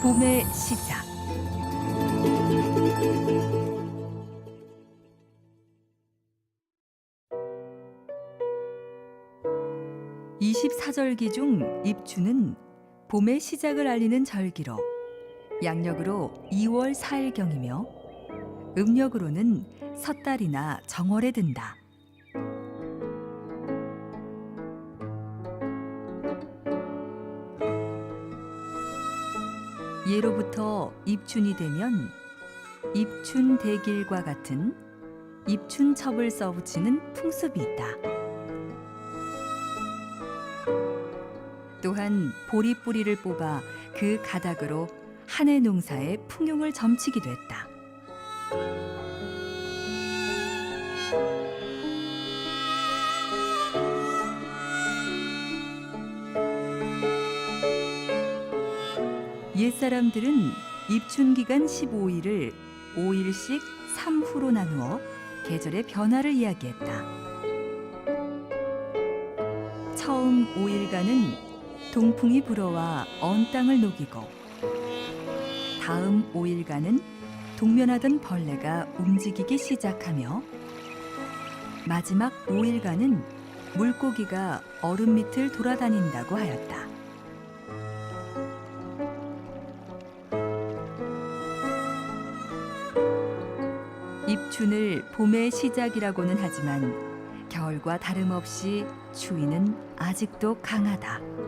봄의 시작. (24절기) 중 입추는 봄의 시작을 알리는 절기로 양력으로 (2월 4일경이며) 음력으로는 섣달이나 정월에 든다. 예로부터 입춘이 되면 입춘 대길과 같은 입춘첩을 써붙이는 풍습이 있다. 또한 보리뿌리를 뽑아 그 가닥으로 한 해 농사의 풍요를 점치기도 했다. 옛사람들은 입춘 기간 15일을 5일씩 3후로 나누어 계절의 변화를 이야기했다. 처음 5일간은 동풍이 불어와 언 땅을 녹이고 다음 5일간은 동면하던 벌레가 움직이기 시작하며 마지막 5일간은 물고기가 얼음 밑을 돌아다닌다고 하였다. 입춘을 봄의 시작이라고는 하지만 겨울과 다름없이 추위는 아직도 강하다.